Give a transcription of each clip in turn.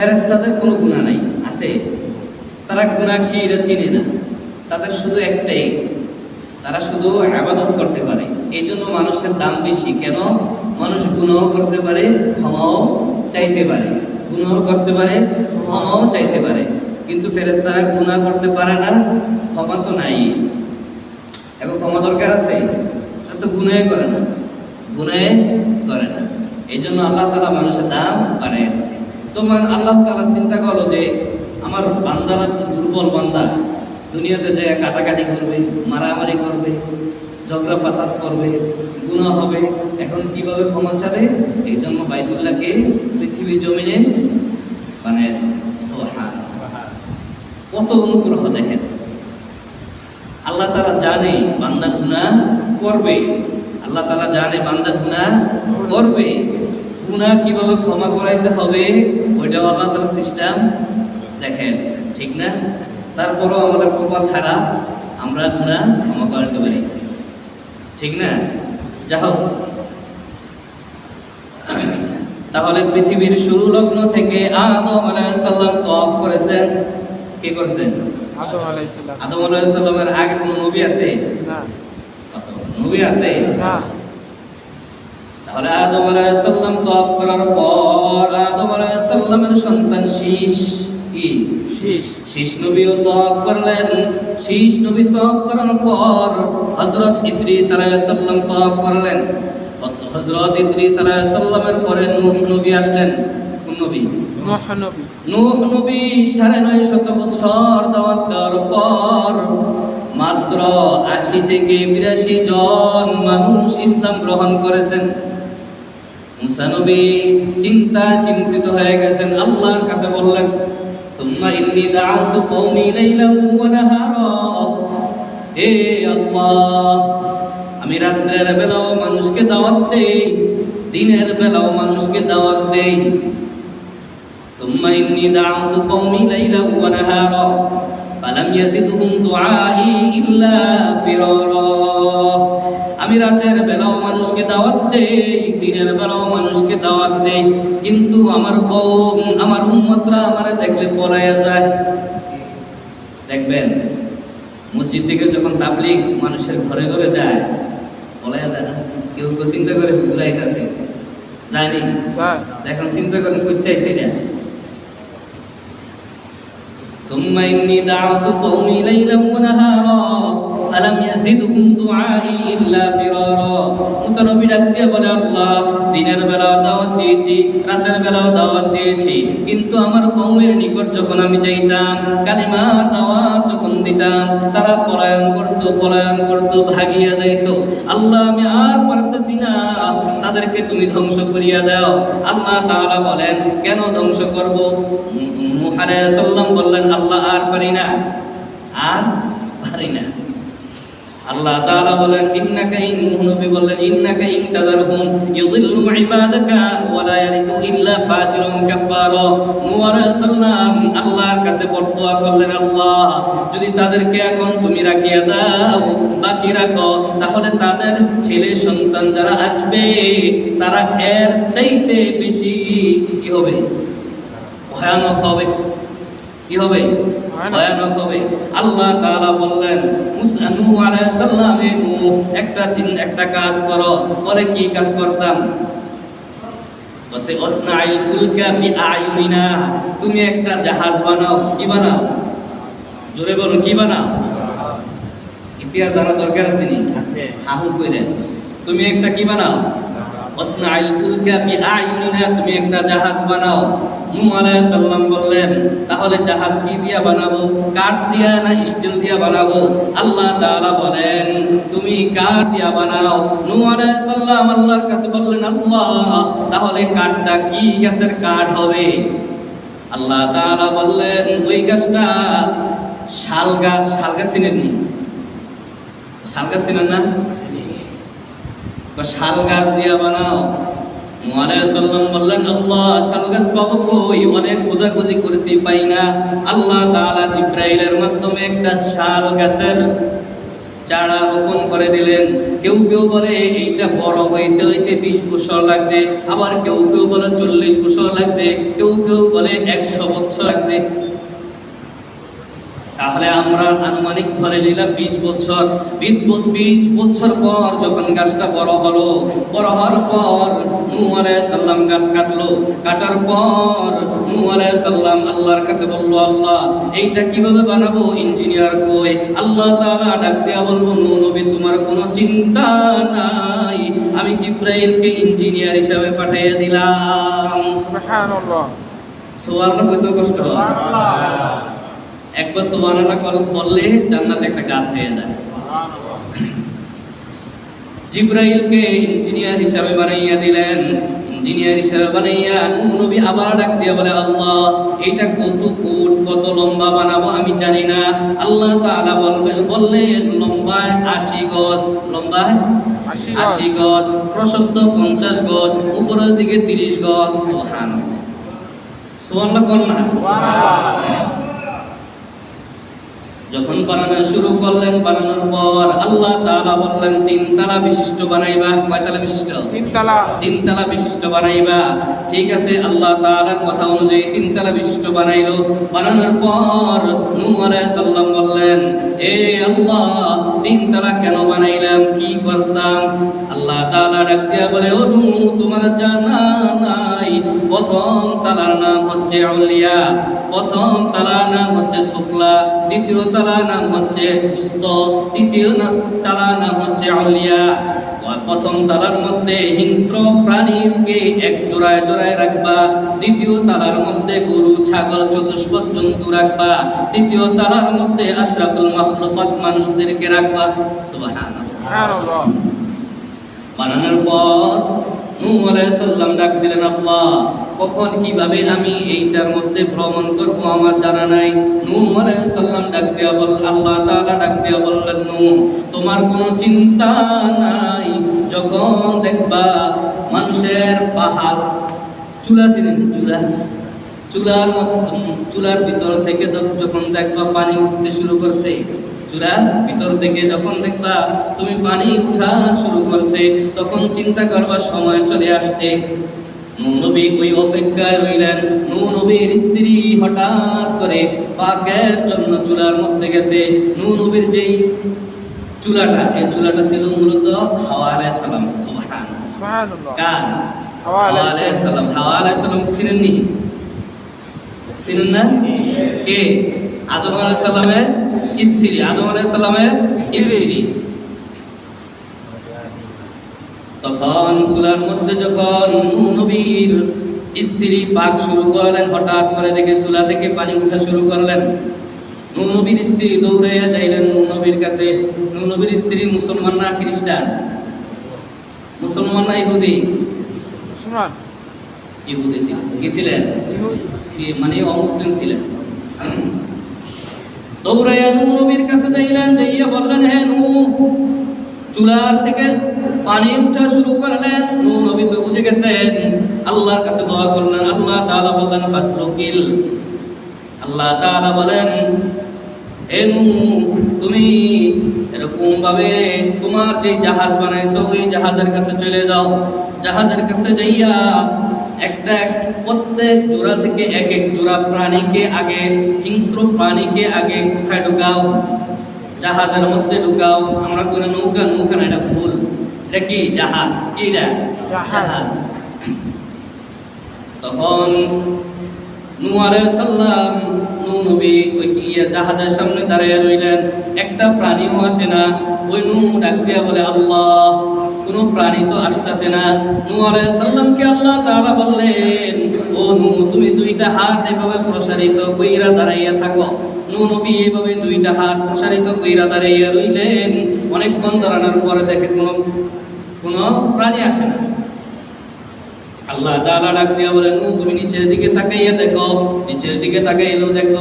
ফেরেস্তাদের কোনো গুণা নাই। আছে? তারা গুণা কি এটা চিনে না। তাদের শুধু একটাই, তারা শুধু আবাদত করতে পারে। এই জন্য মানুষের দাম বেশি। কেন? মানুষ গুণও করতে পারে, ক্ষমাও চাইতে পারে। গুণও করতে পারে, ক্ষমাও চাইতে পারে। কিন্তু ফেরেস্তারা গুণা করতে পারে না, ক্ষমা তো নাই। এখন ক্ষমা দরকার আছে? তো গুণায় করে না। গুণায় করে না। এই জন্য আল্লাহ তালা মানুষের দাম বাড়াই দিছে। তোমার আল্লাহ তালা চিন্তা করো যে আমার বান্দারা তো দুর্বল বান্দা। দুনিয়াতে যে কাটাকাটি করবে, মারামারি করবে, ঝগড়া ফাসাদ করবে গুণা হবে। এখন কীভাবে ক্ষমা চাবে? এই জন্য বাইতুল্লাহকে পৃথিবীর জমিনে বানিয়ে দিছে। কত অনুগ্রহ দেখেন। আল্লাহ তালা জানে বান্দা গুণা করবে। আল্লাহ তালা জানে বান্দা গুণা করবে। গুণা কীভাবে ক্ষমা করাইতে হবে? ওইটাও আল্লাহ তালা সিস্টেম দেখাই দিছে ঠিক না? তারপরও আমাদের কপাল খারাপ আমরা গুণা ক্ষমা করতে পারি ঠিক না? যা হোক। তাহলে পৃথিবীর শুরু লগ্ন থেকে আদম আলাইসাল্লাম তফ করেছেন কে করছেন? আদম আলাইসাল্লাম আদম আলাইসাল্লামের আগে কোনো নবী আছে? না। কথা নবী আছে? না। তাহলে আদম আলাইসাল্লাম তপ করার পর আদম আলাইসাল্লামের সন্তান শীষ কি? শীষ। শীষ নবীও তপ করলেন। শীষ নবী তপ করার পর হযরত ইদ্রিস আলাইহিসসালাম তপ করলেন। হযরত ইদ্রিস আলাইহিসসালামের পরে নূহ নবী আসলেন। কোন নবী? নূহ নবী। নূহ নবী সাড়ে নয় শত বছর দাওয়াত দেওয়ার পর মাত্র আশি থেকে বিরাশি জন মানুষ ইসলাম গ্রহণ করেছেন। মুসানবী চিন্তা চিন্তিত হয়ে গেছেন, আল্লাহর কাছে বললেন তোমরা ইন্নি দাউতু কওমি লাইলাও ওয়া নাহারা। হে আল্লাহ, আমি রাত্রের বেলাও মানুষকে দাওয়াত দেই, দিনের বেলাও মানুষকে দাওয়াত দেই। তোমরা ইন্নি দাউতু কওমি লাইলাও ওয়া নাহারা, ফালাম ইয়াজিদুহুম দুআই ইল্লা ফিরারা। আমি রাতের বেলাও মানুষকে দাওয়াত দেই দিনের বেলাও মানুষকে দাওয়াত দেই কিন্তু আমার কৌম আমার উম্মতরা আমারে দেখলে পলাইয়া যায় দেখবেন মসজিদ থেকে যখন তাবলিগ মানুষের ঘরে ঘরে যায় পলাইয়া যায় না কেউ কেউ চিন্তা করে হুজুরাইতেছে যায়নি যায় এখন চিন্তা করেন করতে আইসি না ثم إني دعوت قومي ليلا ونهارا আলাম ইয়াজিদহুম দুআই ইল্লা ফিরারা। মুসা নবী ডাক বলে, আল্লাহ, দিনের বেলাও দাওয়াত দিয়েছি, রাতের বেলাও দাওয়াত দিয়েছি। কিন্তু আমার কওমের নিকট যখন আমি যাইতাম, কালিমার দাওয়াত যখন দিতাম, তারা পলায়ন করত পলায়ন করত, ভাগিয়া যাইত। আল্লাহ, আমি আর পারতেছি না। তাদেরকে তুমি ধ্বংস করিয়া দাও। আল্লাহ তাআলা বলেন, কেন ধ্বংস করব? মুহাম্মদ সাল্লাম বললেন, আল্লাহ আর পারি না। আর পারি না। আল্লাহ তাআলা বলেন, ইন্নাকা ইন নবী বললেন, ইন্নাকা ইন তাদারহুম ইউদিল্লু ইবাদাকা ওয়া লা ইয়ালিদু ইল্লা ফাজিরুন কাফারা নূহ আলাইহিস সালাম আল্লাহর কাছে বরদোয়া করলেন, আল্লাহ, যদি তাদেরকে এখন তুমি রাখিয়া দাও, বাকি রাখো, তাহলে তাদের ছেলে সন্তান যারা আসবে, তারা এর চাইতে বেশি কি হবে? ভয়ানক হবে। কি হবে? ভয়ানক। হবে। আল্লাহ তাআলা বললেন মুসা নূহ আলাইহিস সালামে একটা চিন একটা কাজ করো। বলে কি কাজ করতাম? বসে অসনাইল ফুলকা বি আয়ুনিনা তুমি একটা জাহাজ বানাও। কি বানাও? জোরে বলো কি বানাও? ইতিহাস জানা দরকার আছে নি? আছে। হাহু কইলেন। তুমি একটা কি বানাও? অসনাইল ফুলকা বি আয়ুনিনা তুমি একটা জাহাজ বানাও। নূহ আলাইহিস সালাম বললেন, তাহলে জাহাজ কি দিয়া বানাবো? কাঠ দিয়া না স্টিল দিয়া বানাবো? আল্লাহ তাআলা বলেন, তুমি কাঠ দিয়া বানাও। নূহ আলাইহিস সালাম আল্লাহর কাছে বললেন, আল্লাহ, তাহলে কাঠটা কি গাছের কাঠ হবে? আল্লাহ তাআলা বললেন, ওই গাছটা শাল গাছ শাল গাছ চিনেন নি শাল গাছ চিনেন না? বা শাল গাছ দিয়া বানাও। সাল্লাম বললেন, আল্লাহ, শাল গাছ পাবো অনেক খোঁজাখুঁজি করেছি, পাই আল্লাহ তাআলা মাধ্যমে একটা শাল গাছের চারা রোপণ করে দিলেন। কেউ কেউ বলে, এইটা বড় হইতে হইতে বিশ বছর লাগছে। আবার কেউ কেউ বলে, চল্লিশ বছর লাগছে। কেউ কেউ বলে, একশো বছর লাগছে। তাহলে আমরা আনুমানিক ধরে নিলাম বিশ বছর। বিশ বিশ বছর পর যখন গাছটা বড় হলো বড় হওয়ার পর নূহ সাল্লাম গাছ কাটলো। কাটার পর নূহ সাল্লাম আল্লাহর কাছে বলল আল্লাহ এইটা কীভাবে বানাবো ইঞ্জিনিয়ার কই? আল্লাহ তাআলা ডাক দিয়া বলব নূহ নবী তোমার কোনো চিন্তা নাই। আমি জিব্রাইলকে ইঞ্জিনিয়ার হিসাবে পাঠিয়ে দিলাম। সুবহানাল্লাহ। সুবহানাল্লাহ কত কষ্ট। একবার বললে জান্নাতে একটা গাছ হয়ে যায়। জিব্রাইলকে ইঞ্জিনিয়ার হিসাবে বানাইয়া দিলেন। ইঞ্জিনিয়ার হিসাবে বানাইয়া নবী আবার ডাক দিয়ে বলে আল্লাহ এইটা কত ফুট কত লম্বা বানাবো আমি জানি না। আল্লাহ তাআলা বলবেন বললেন লম্বায় আশি গজ। লম্বায়? আশি আশি গজ। প্রশস্ত পঞ্চাশ গজ। উপরের দিকে তিরিশ গজ। সোহান সোহান কন্যা যখন বানানো শুরু করলেন বানানোর পর আল্লাহ তাআলা বললেন তিন তালা বিশিষ্ট বানাইবা। কয় তালা বিশিষ্ট? তিন তালা। তিন তালা বিশিষ্ট বানাইবা। ঠিক আছে আল্লাহ তাআলার কথা অনুযায়ী তিন তালা বিশিষ্ট বানাইলো। বানানোর পর নূহ আলাইহিস সালাম বললেন এ তিন তালা কেন বানাইলাম? কি করতাম? আল্লাহ তালা ডাক বলে, ও নূহ তোমার জানা নাই। প্রথম তালার নাম হচ্ছে আউলিয়া প্রথম তালার নাম হচ্ছে শুক্লা দ্বিতীয় তালার নাম হচ্ছে উস্ত, তৃতীয় না- তালার নাম হচ্ছে আউলিয়া প্রথম তালার মধ্যে হিংস্র প্রাণীকে এক জোড়ায় জোড়ায় রাখবা, দ্বিতীয় তালার মধ্যে গরু, ছাগল, চতুষ্পদ জন্তু রাখবা, তৃতীয় তালার মধ্যে আশরাফুল মাখলুকাত মানুষদেরকে রাখবা। সুবহানাল্লাহ। বানানোর পর নূহ আলাইহিস সালাম ডাক দিলেন, আল্লাহ, কখন, কীভাবে আমি এইটার মধ্যে ভ্রমণ করব আমার জানা নাই? নূহ আলাইহিস সালাম ডাক দিয়া বল, আল্লাহ তাআলা ডাক দিয়া বললেন, নূহ, তোমার কোনো চিন্তা নাই। যখন দেখবা মানুষের পাহাড়, চুলা ছিলেন চুলা, চুলার চুলার ভিতর থেকে যখন দেখবা পানি উঠতে শুরু করছে, চুলার ভিতর থেকে যখন দেখবা তুমি পানি উঠা শুরু করছে, তখন চিন্তা করবার সময় চলে আসছে। নবী ওই অপেক্ষায় রইলেন নবীর স্ত্রী হঠাৎ করে পাকের জন্য চুলার মধ্যে গেছে। নবীর যেই চুলাটা এই চুলাটা ছিল মূলত হাওয়া আলাইহিস সালাম সুবহান। সুবহানাল্লাহ। কার? হাওয়া হাওয়া আলাইহিস আলাইহিস সালাম। হাওয়া আলাইহিস সালাম চিনেননি চিনেন না? কে? আদম আলাইহিস সালামের স্ত্রী। আদম আলাইহিস সালামের স্ত্রী। তখন চুলার মধ্যে যখন নবীর স্ত্রী পাক শুরু করলেন হঠাৎ করে দেখে চুলা থেকে পানি উঠা শুরু করলেন। নবীর স্ত্রী দৌড়াইয়া যাইলেন নূহ নবীর কাছে। নবীর স্ত্রী মুসলমান না খ্রিস্টান? মুসলমান না ইহুদি? মুসলমান। ইহুদি ছিলেন। কি ছিলেন? মানে অমুসলিম ছিলেন। দৌড়াইয়া নূহ নবীর কাছে যাইলেন যাইয়া বললেন হে নূহ চুলার থেকে পানি উঠা শুরু করলেন। নূহ নবী তো বুঝে গেছেন আল্লাহর কাছে দোয়া করলেন। আল্লাহ তাআলা বললেন ফাসলুকিল। আল্লাহ তাআলা বলেন হে তুমি এরকম ভাবে তোমার যে জাহাজ বানাইছো ওই জাহাজের কাছে চলে যাও। জাহাজের কাছে যাইয়া একটা এক- প্রত্যেক জোড়া থেকে এক এক জোড়া প্রাণীকে আগে হিংস্র প্রাণীকে আগে কোথায় ঢুকাও? জাহাজের মধ্যে ঢুকাও। আমরা করে নৌকা নৌকা না এটা ভুল। এটা কি? জাহাজ। কি এটা? জাহাজ। তখন নূহ আলাইহিস সালাম, নূহ নবী ওই ইয়ে জাহাজের সামনে দাঁড়িয়ে রইলেন। একটা প্রাণীও আসে না, ওই নূহ ডাক দিয়া বলে, আল্লাহ, কোনো প্রাণী তো আসতেছে না। নূহ আলাইহিস সালামকে আল্লাহ তাআলা বললেন, ও নূহ, তুমি দুইটা হাত এভাবে প্রসারিত কইরা দাঁড়াইয়া থাকো। নূহ নবী এইভাবে দুইটা হাত প্রসারিত কইরা দাঁড়াইয়া রইলেন। অনেকক্ষণ দাঁড়ানোর পরে দেখে কোনো কোনো প্রাণী আসে না। আল্লাহ তাআলা ডাক দিয়া বলেন "নূহ, তুমি নিচের দিকে তাকাইয়া দেখো। নিচের দিকে তাকাইলো দেখো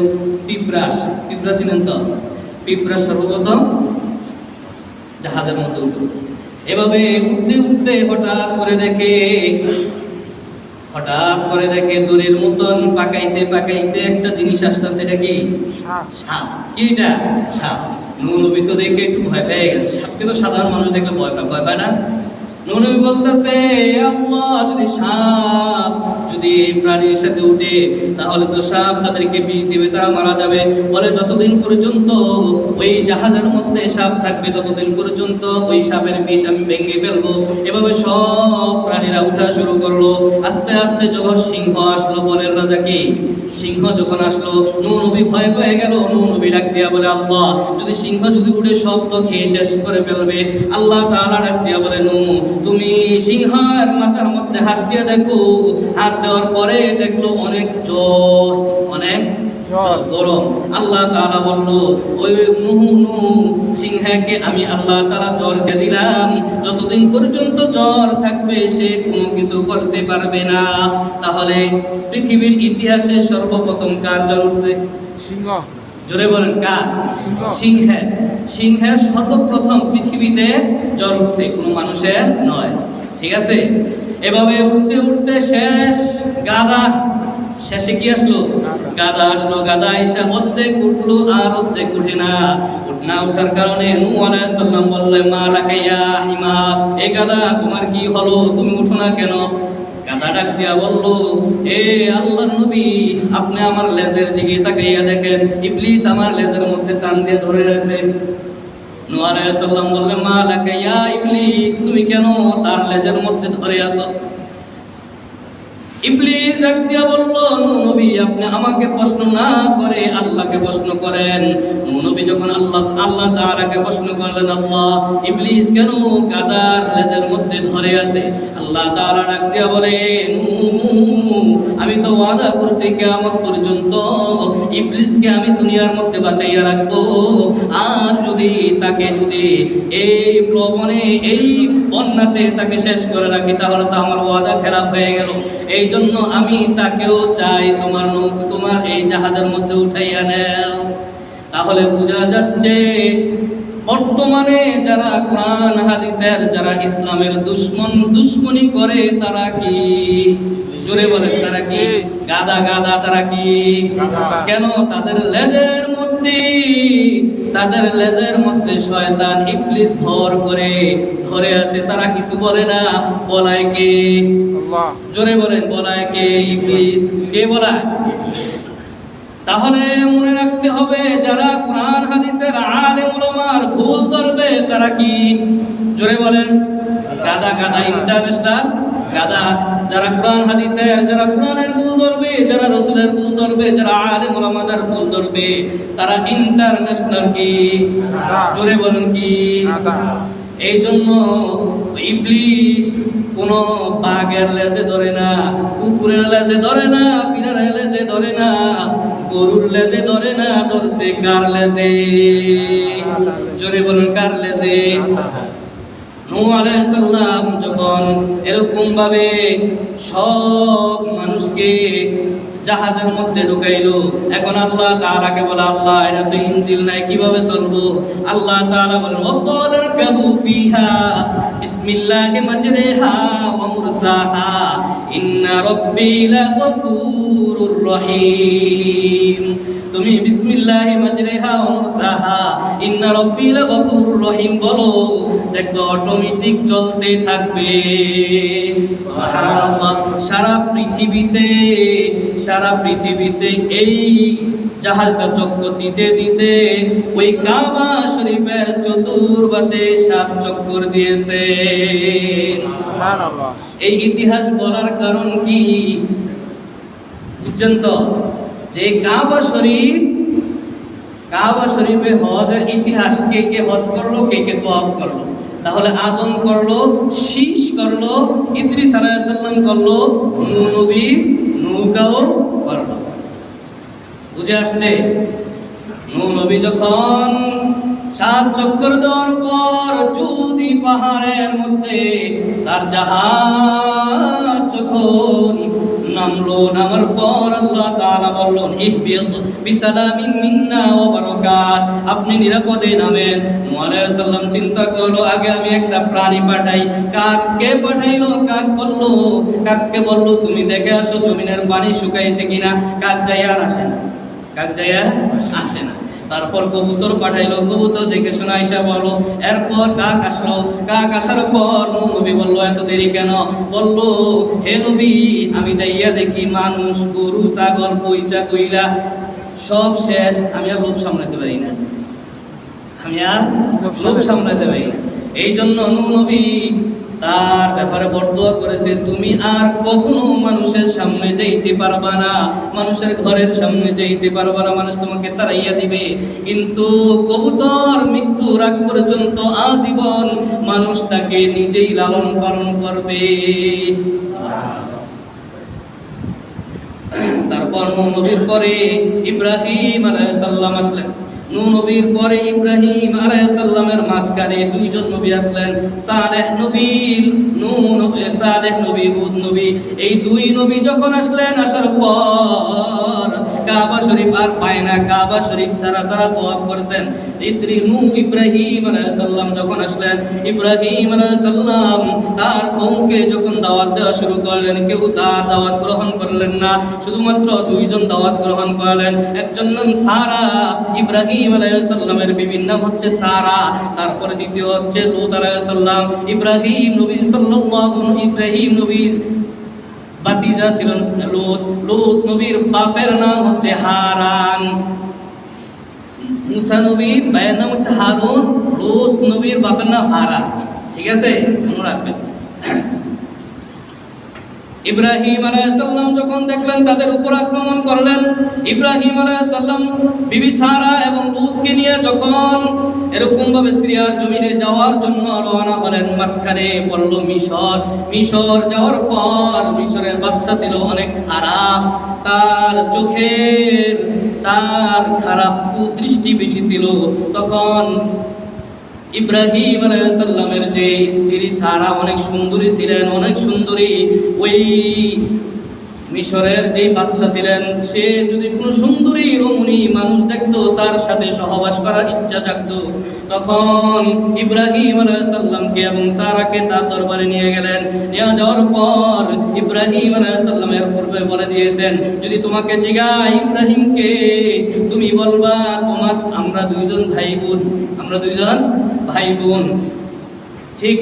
পিঁপড়াস। পিঁপড়া ছিলেন তো? পিঁপড়া সর্বপ্রথম জাহাজের উঠল। এভাবে উঠতে উঠতে হঠাৎ করে দেখে হঠাৎ করে দেখে দূরের মতন পাকাইতে পাকাইতে একটা জিনিস আসতেছে সেটা কি? সাপ। সাপ। কি এটা? সাপ। নবী তো দেখে একটু ভয় পেয়ে গেছে। সাপকে তো সাধারণ মানুষ দেখলে ভয় পায় ভয় পায় না? নবী বলতেছে আল্লাহ, যদি সাপ যদি প্রাণীর সাথে উঠে, তাহলে তো সাপ তাদেরকে বিষ দিবে, তারা মারা যাবে। বলে, যতদিন পর্যন্ত ওই জাহাজের মধ্যে সাপ থাকবে, ততদিন পর্যন্ত ওই সাপের বিষ আমি ভেঙে ফেলব। এভাবে সব প্রাণীরা উঠা শুরু করল। আস্তে আস্তে যখন সিংহ আসলো, বনের রাজা কি? সিংহ যখন আসলো নূ নবী ভয় পেয়ে গেল। নূ নবী ডাক দিয়া বলে, আল্লাহ, যদি সিংহ যদি উঠে শব্দ খেয়ে শেষ করে ফেলবে। আল্লাহ তাআলা ডাক দিয়া বলে নূ তুমি সিংহের মাথার মধ্যে হাত দিয়ে দেখো। হাত দেওয়ার পরে দেখল অনেক জ্বর অনেক গরম। আল্লাহ তাআলা বলল ওই নুহু নু সিংহকে আমি আল্লাহ তাআলা জ্বর দিয়ে দিলাম। যতদিন পর্যন্ত জ্বর থাকবে সে কোনো কিছু করতে পারবে না। তাহলে পৃথিবীর ইতিহাসে সর্বপ্রথম কার জ্বর উঠছে? সিংহ। জোরে বলেন কার? সিংহ। সিংহের সর্বপ্রথম পৃথিবীতে জ্বর উঠছে কোনো মানুষের নয়। ঠিক আছে? এভাবে উঠতে উঠতে শেষ গাদা। শেষে কি আসলো? গাদা। আসলো গাদা এসে অর্ধেক উঠল আর অর্ধেক উঠে না। না উঠার কারণে নূহ আলাইহিস সালাম বললেন মা লাকাইয়া হিমা এ গাদা তোমার কি হলো? তুমি উঠো না কেন? গাদা ডাক দিয়া বলল, এ আল্লাহর নবী, আপনি আমার লেজের দিকে তাকাইয়া দেখেন। ইবলিস আমার লেজের মধ্যে টান দিয়ে ধরে রয়েছে। নোয়ার সাল্লাম বললেন মা লাকাইয়া ইবলিস, তুমি কেন তার লেজের মধ্যে ধরে আছো? ইবলিস ডাক দিয়া বলল নবী, আপনি আমাকে প্রশ্ন না করে আল্লাহকে প্রশ্ন করেন। নবী যখন আল্লাহ আল্লাহ তাআলাকে প্রশ্ন করলেন, আল্লাহ, ইবলিস কেন গাদার লেজের মধ্যে ধরে আছে? আল্লাহ তাআলা ডাক দিয়া বলে আমি তো ওয়াদা করছি কিয়ামত পর্যন্ত ইবলিসকে আমি দুনিয়ার মধ্যে বাঁচাইয়া রাখব। আর যদি তাকে, যদি এই প্রবণে, এই বন্যাতে তাকে শেষ করে রাখি, তাহলে তো আমার ওয়াদা খেলাপ হয়ে গেল। এই জন্য আমি তাকেও চাই তোমার নৌ তোমার এই জাহাজের মধ্যে উঠাইয়া নেও। তাহলে বোঝা যাচ্ছে বর্তমানে যারা কোরআন হাদিসের যারা ইসলামের দুশ্মন দুশ্মনী করে তারা কি? জোরে বলেন তারা কি? গাদা গাদা তারা কি? কেন তাদের লেজের মধ্যে তাদের লেজের মধ্যে শয়তান ইবলিস ভর করে ধরে আছে। তারা কিছু বলে না। বলায় কে? আল্লাহ। জোরে বলেন বলায় কে? ইবলিস। কে বলায়? তাহলে মনে রাখতে হবে যারা কোরআন হাদিসের আলেম উলামার ভুল ধরবে তারা কি? জোরে বলেন গাদা গাদা ইন্টারন্যাশনাল গাদা যারা কোরআন হাদিসের যারা কোরআনের ভুল ধরবে যারা রসুলের ভুল ধরবে যারা আলেম উলামাদের ভুল ধরবে তারা ইন্টারন্যাশনাল কি? জোরে বলেন কি? এই জন্য ইবলিস কোন বাঘের লেজে ধরে না কুকুরের লেজে ধরে না পিরারের লেজে ধরে না গরুর লেজে ধরে না ধরছে কার লেজে? জোরে বলুন কার লেজে? নূহ যখন এরকম ভাবে সব মানুষকে জাহাজের মধ্যে ঢুকাইলো। এখন আল্লাহ তাআলাকে বলে, আল্লাহ, এটা তো ইঞ্জিল নাই, কীভাবে চলবো? আল্লাহ রকাবু ফিহা ইন্না রহিম। তুমি ইন্না রহিম বলো। দেখবে, অটোমেটিক চলতে থাকবে। সুবহানাল্লাহ, সারা পৃথিবীতে সারা পৃথিবীতে এই জাহাজটা চক্র দিতে দিতে ওই কাবা শরীফের চতুর্পাশে সাত চক্কর দিয়েছে। এই ইতিহাস বলার কারণ কি? বুঝছেন তো? যে কাবা শরীফ কাবা শরীফে হজের ইতিহাস কে কে হজ করল কে কে তোয়াব করল? তাহলে আদম করল, শীষ করল, ইদ্রিস আলাইসাল্লাম করল, নবী নৌকাও করল। বুঝে আসছে? নবী যখন সাত চক্কর দেওয়ার পর যদি পাহাড়ের মধ্যে তার জাহাজ যখন নামলো নামার পর আল্লাহ তাআলা বললেন, ইহবিত বিসালামিন মিন্না ওয়া বারাকাত। আপনি নিরাপদে নামেন। নূহ আলাইহিস সালাম চিন্তা করল, আগে আমি একটা প্রাণী পাঠাই। কাককে পাঠাইলো? কাক বলল, কাককে বলল, তুমি দেখে আসো জমিনের পানি শুকাইছে কিনা। কাক যাই আর আসে না। কাক যাইয়া আসে না। তারপর কবুতর পাঠাইলো কবুতর দেখে শোনা আইসা বলো এরপর কাক আসলো? কাক আসার পর নবী বলল এত দেরি কেন? বলল হে নবী আমি যাইয়া দেখি মানুষ গরু ছাগল পইচা কইলা সব শেষ আমি আর লোভ সামলাতে পারি না। আমি আর লোভ সামলাতে পারি না। এই জন্য নবী তার ব্যাপারে বর্দোয়া করেছে, তুমি আর কখনো মানুষের সামনে যাইতে পারবা না। মানুষের ঘরের সামনে যাইতে পারবা না, মানুষ তোমাকে তাড়াইয়া দিবে। কিন্তু কবুতর মৃত্যুর আগ পর্যন্ত আজীবন মানুষ তাকে নিজেই লালন পালন করবে। তারপর নবীর পরে ইব্রাহিম আলাইহিস সালাম আসলেন। নূহ নবীর পরে ইব্রাহিম আলাইসাল্লামের মাঝখানে দুইজন নবী আসলেন, সালেহ নবী, নূহ নবী, সালেহ নবী, হুদ নবী। এই দুই নবী যখন আসলেন, আসার পর কাবা শরীফ আর পায় না। কাবা শরীফ ছাড়া তারা তোয়াব করেছেন। ইব্রাহিম যখন আসলেন, ইব্রাহিম তার কওমকে যখন দাওয়াত দেওয়া শুরু করলেন, কেউ তার দাওয়াত গ্রহণ করলেন না। শুধুমাত্র দুইজন দাওয়াত গ্রহণ করলেন। একজন নাম সারা, ইব্রাহিম আলাইহিস সালামের বিবির নাম হচ্ছে সারা। তারপরে দ্বিতীয় হচ্ছে লূত আলাইহিস সালাম। ইব্রাহিম নবী সাল্লাল্লাহু ইব্রাহিম নবী বাতিজা ছিলেন লুত লুত নবীর বাপের নাম হচ্ছে হারান। মুসা নবীর ভাইয়ের নাম হচ্ছে হারুন, লুত নবীর বাপের নাম হারান। ঠিক আছে? মনে রাখবেন। ইব্রাহিম আলাইসাল্লাম যখন দেখলেন তাদের উপর আক্রমণ করলেন, ইব্রাহিম আলাইসাল্লাম বিবি সারা এবং লুতকে নিয়ে যখন এরকমভাবে সিরিয়ার জমিনে যাওয়ার জন্য রওনা হলেন, মাঝখানে পড়ল মিশর। মিশর যাওয়ার পর মিশরের বাচ্চা ছিল অনেক খারাপ। তার চোখের, তার খারাপ কুদৃষ্টি বেশি ছিল। তখন ইব্রাহিম আলাইসাল্লামের যে স্ত্রী সারা অনেক সুন্দরী ছিলেন, অনেক সুন্দরী। ওই মিশরের যে বাচ্চা ছিলেন, সে যদি কোনো সুন্দরী রমণী মানুষ দেখত, তার সাথে সহবাস করার ইচ্ছা জাগতো। তখন ইব্রাহিম আলাইসাল্লামকে এবং সারাকে তার দরবারে নিয়ে গেলেন। নিয়ে যাওয়ার পর ইব্রাহিম আলাইসাল্লামের পূর্বে বলে দিয়েছেন, যদি তোমাকে জিগাই ইব্রাহিমকে, তুমি বলবা, তোমার, আমরা দুইজন ভাই বোন আমরা দুইজন ভাই বোন ঠিক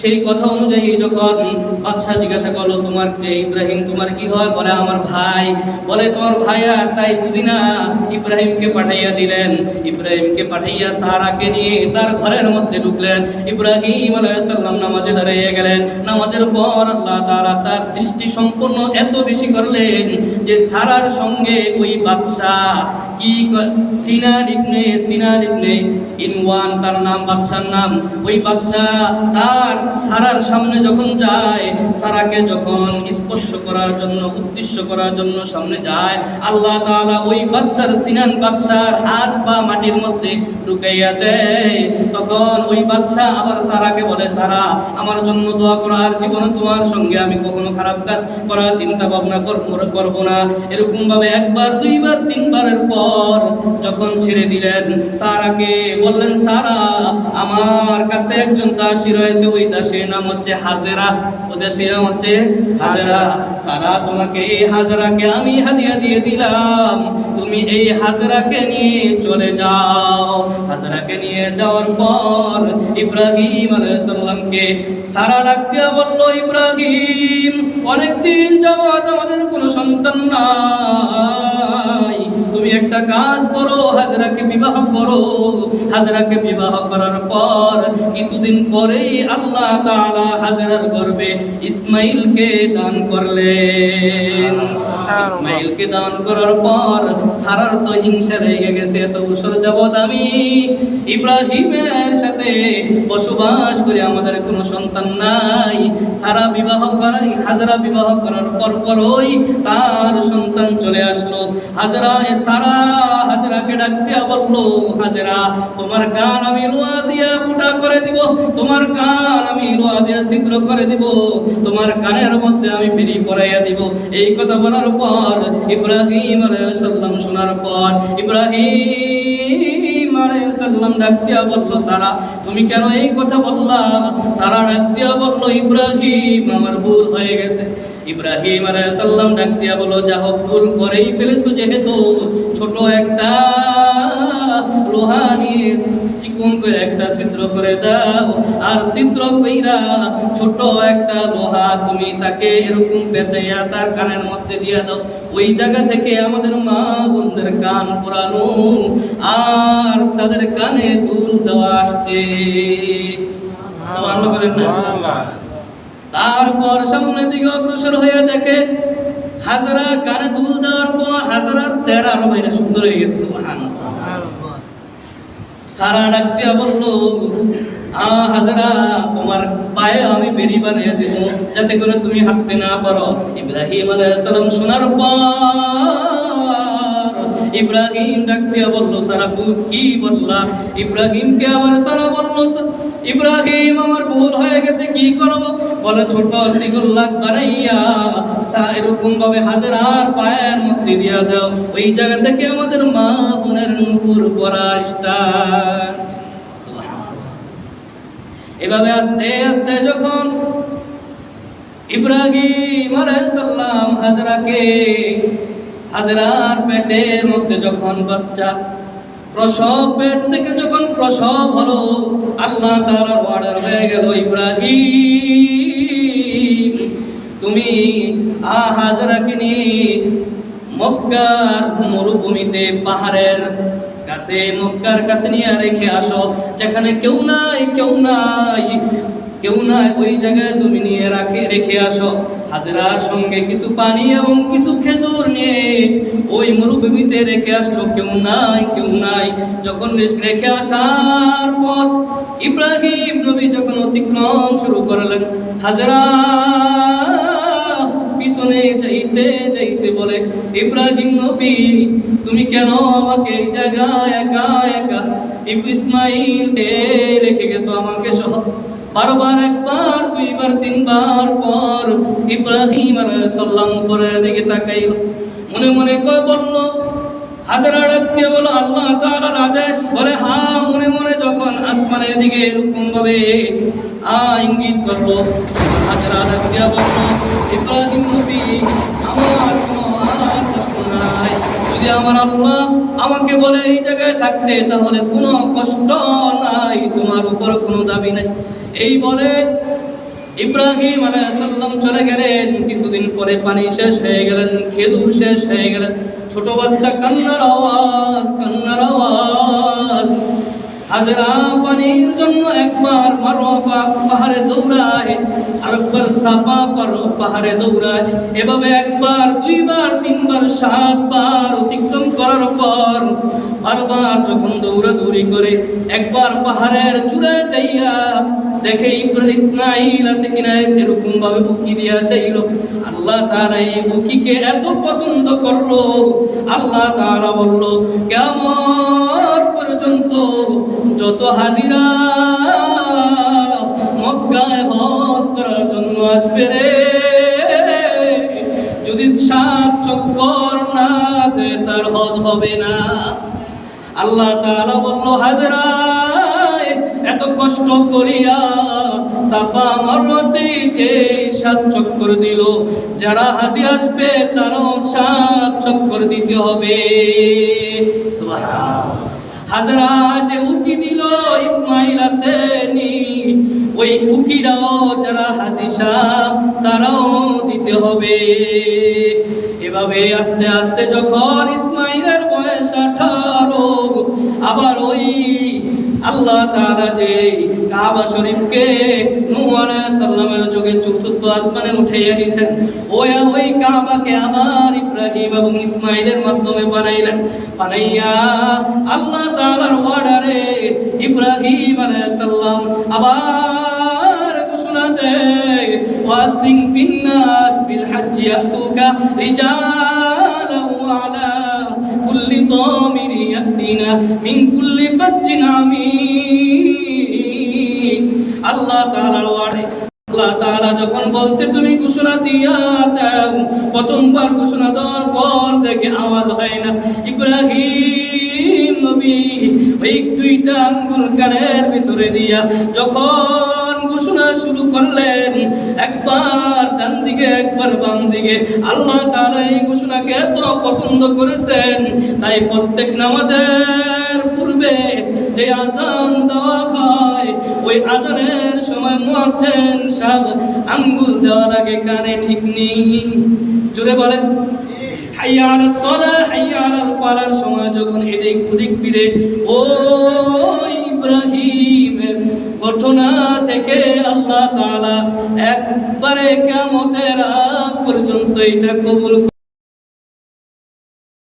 সেই কথা অনুযায়ী যখন বাদশাহ জিজ্ঞাসা করল, তোমার ইব্রাহিম? তোমার কি হয়? বলে, আমার ভাই। বলে, তোমার ভাই আর তাই বুঝি না। ইব্রাহিমকে পাঠাইয়া দিলেন। ইব্রাহিমকে পাঠাইয়া সারাকে নিয়ে তার ঘরের মধ্যে ঢুকলেন। ইব্রাহিম আলাইসাল্লাম নামাজে দাঁড়িয়ে গেলেন। নামাজের পর আল্লাহ তারা তার দৃষ্টি সম্পূর্ণ এত বেশি করলেন যে সারার সঙ্গে ওই বাদশাহ করার উদ্দেশ্য করার জন্য সামনে যায়, আল্লাহ ওই সিনান হাত মাটির মধ্যে ঢুকাইয়া দেয়। তখন ওই বাদশাহ আবার সারাকে বলে, সারা, আমার জন্য দোয়া করো, আর জীবনে তোমার সঙ্গে আমি কখনো খারাপ কাজ করার চিন্তা ভাবনা করব- না। এরকম ভাবে একবার, দুইবার, তিনবারের পর যখন ছেড়ে দিলেন, সারাকে বললেন, সারা, আমার কাছে একজন দাসী রয়েছে, ওই দাসীর নাম হচ্ছে হাজেরা। ওই দাসীর নাম হচ্ছে হাজেরা। সারা, তোমাকে এই হাজরাকে আমি হাদিয়া দিয়ে দিলাম। তুমি এই হাজরাকে নিয়ে চলে যাও। হাজরাকে নিয়ে যাওয়ার পর ইব্রাহিম আলাইসাল্লামকে সারা ডাক দিয়া বলল, ইব্রাহিম, অনেকদিন যাবত আমাদের কোনো সন্তান নাই। তুমি একটা কাজ করো, হাজরাকে বিবাহ করো। হাজরাকে বিবাহ করার পর কিছুদিন পরেই আল্লাহ তাআলা হাজরার গর্বে ইসমাইলকে দান করলেন। ইসমাইলকে দান করার পর সারার তো হিংসা লেগে গেছে, এত বছর যাবত আমি ইব্রাহিমের সাথে বসবাস করে আমাদের কোনো সন্তান নাই। সারা বিবাহ করাই, হাজরা বিবাহ করার পর পরই তার সন্তান চলে আসলো। হাজরা সারা, হাজরাকে ডাক দিয়া বলল, হাজরা, তোমার কান আমি লোয়া দিয়া ফুটা করে দিব, তোমার কান আমি লোয়া দিয়া ছিদ্র করে দিব, তোমার কানের মধ্যে আমি বিড়ি পরাইয়া দিব। এই কথা বলার পর ইব্রাহিম আলাইহিস সালাম শোনার পর ইব্রাহিম আলাইহিস ডাকতিয়া বলল, সারা, তুমি কেন এই কথা সারা ডাক দিয়া বলল, ইব্রাহিম আমার ভুল হয়ে গেছে। বলল যা হোক ভুল করেই ফেলেছো, যেহেতু ছোট একটা লোহা নিয়ে চিকুন করে একটা ছিদ্র করে দাও আর ছিদ্র কইরা ছোট একটা লোহা তুমি তাকে এরকম পেঁচাইয়া তার কানের মধ্যে দিয়ে দাও ওই জায়গা থেকে আমাদের মা বোনদের কান আর তাদের কানে দুল দেওয়া আসছে। তারপর সামনের দিকে অগ্রসর হয়ে দেখে হাজারা কানে দুল দেওয়ার পর হাজারার চেহারা আরও বাইরে সুন্দর হয়ে গেছে। সারা ডাক দিয়া বলল, আ হাজারা, তোমার পায়ে আমি বেরি বানিয়ে দেব, যাতে করে তুমি হাঁটতে না পারো। ইব্রাহিম আলাইসালাম সালাম শোনার পর ইব্রাহিম ডাক দিয়া বলল, সারা তুই কি বললা? ইব্রাহিমকে আবার সারা বলল "সা- ইব্রাহিম আমার ভুল হয়ে গেছে, কি করব? বলে, ছোট সিগুল্লাহ বানাইয়া সা এরকম ভাবে হাজারার পায়ের মধ্যে দিয়া দাও। ওই জায়গা থেকে আমাদের মা বোনের নুপুর পরা স্টার্ট এভাবে আস্তে আস্তে যখন ইব্রাহিম আলাইসাল্লাম হাজরাকে হাজরার পেটের মধ্যে যখন বাচ্চা প্রসব পেট থেকে যখন প্রসব হলো, আল্লাহ তাআলার অর্ডার হয়ে গেল, ইব্রাহিম, তুমি আ হাজরাকে নিয়ে মক্কার মরুভূমিতে পাহাড়ের কাছে, মক্কার কাছে নিয়ে রেখে আসো, যেখানে কেউ নাই কেউ নাই কেউ নাই, ওই জায়গায় তুমি নিয়ে রাখে, রেখে আসো। হাজরার সঙ্গে কিছু পানি এবং কিছু খেজুর নিয়ে ওই মরুভূমিতে রেখে আসলো। কেউ নাই কেউ নাই। যখন রেখে আসার পর ইব্রাহিম নবী যখন অতিক্রম শুরু করলেন, হাজরা পিছনে যাইতে যাইতে বলে, ইব্রাহিম নবী, তুমি কেন আমাকে এই জায়গায় একা একা ইসমাইল রেখে গেছো? আমাকে সহ বারবার একবার, দুইবার, তিনবার পর ইব্রাহিম সালাম উপরের দিকে তাকাইল। মনে মনে কয় বলল আল্লাহ বলে হ্যাঁ মনে মনে যখন আ ইঙ্গিত নবী, আমার কোনো আর প্রশ্ন নাই যদি আমার আল্লাহ আমাকে বলে এই জায়গায় থাকতে, তাহলে কোনো কষ্ট নাই, তোমার উপর কোনো দাবি নাই। এই বলে ইব্রাহিম আলাইসাল্লাম চলে গেলেন। কিছুদিন পরে পানি শেষ হয়ে গেলেন, খেজুর শেষ হয়ে গেলেন। ছোট বাচ্চা কান্নার আওয়াজ কান্নার আওয়াজ। হাজরা পানির জন্য একবার মারোফা পাহাড়ে দৌড়ায়। আরেকবার সাপা পারো, পাহাড়ে দৌড়ায়। এভাবে একবার, দুইবার, তিনবার, সাতবার অতিক্রম করার পর বারবার যখন দৌড়াদৌড়ি করে, একবার পাহাড়ের চূড়ায় চাইয়া দেখে ইব্রাহিম আছে কিনা এরকম ভাবে উকি দিয়া চাইল। আল্লাহ তাআলা এই উকিকে এত পছন্দ করল। আল্লাহ তাআলা বলল কেমন পর্যন্ত যত হাজিরা মক্কায় হজ করার জন্য আসবে রে। যদি সাত চক্কর না দে তার হজ হবে না। আল্লাহ তাআলা বলল হাজরা এত কষ্ট করিয়া সাফা মারওয়াতে যে সাত চক্কর দিল, যারা হাজি আসবে, তারাও সাত চক্কর দিতে হবে। হাজরা যে উকি দিল ইসমাইল আসেনি, ওই উকিরাও যারা হাজি সাহ, তারাও দিতে হবে। এভাবে আস্তে আস্তে যখন ইসমাইলের বয়স আঠারো, আবার ওই আল্লাহ তাআলা যে কাবা শরীফকে নূহ আলাইহিস সালামের যুগে চতুর্থ আসমানে উঠাইয়া নিছেন ওই ওই কাবাকে আবার ইব্রাহিম এবং ইসমাইলের মাধ্যমে বানাইলেন। বানাইয়া আল্লাহ তাআলার অর্ডারে ইব্রাহিম আলাইহিস সালাম আবার ঘোষণা দেয় ওয়াদিন ফিন্নাস বিল হজ্জ ইয়াতুকা রিজালান ওয়া আলা কুল্লি الضامر يأتينا من كل فج عميق আল্লাহ তাআলার ওয়ার্ডে আল্লাহ তাআলা যখন বলছে তুমি ঘোষণা দিয়া দাও প্রথমবার ঘোষণা দেওয়ার পর থেকে আওয়াজ হয় না ইব্রাহিম নবী ওই দুইটা আঙ্গুল কানের ভিতরে দিয়া যখন ঘোষণা শুরু করলেন। একবার ডান দিকে, একবার বাম দিকে। আল্লাহ তাআলা এই ঘোষণাকে এত পছন্দ করেছেন। তাই প্রত্যেক নামাজের পূর্বে যে আজান দেওয়া হয়, ওই আজানের সময় মুয়াজ্জিন সাহেব আঙ্গুল দেওয়ার আগে কানে ঠিক নেই। জোরে বলেন। সময় যখন এদিক ওদিক ফিরে, ও ইব্রাহিমের ঘটনা থেকে আল্লাহ তাআলা একবারে কেমতের পর্যন্ত এটা কবুল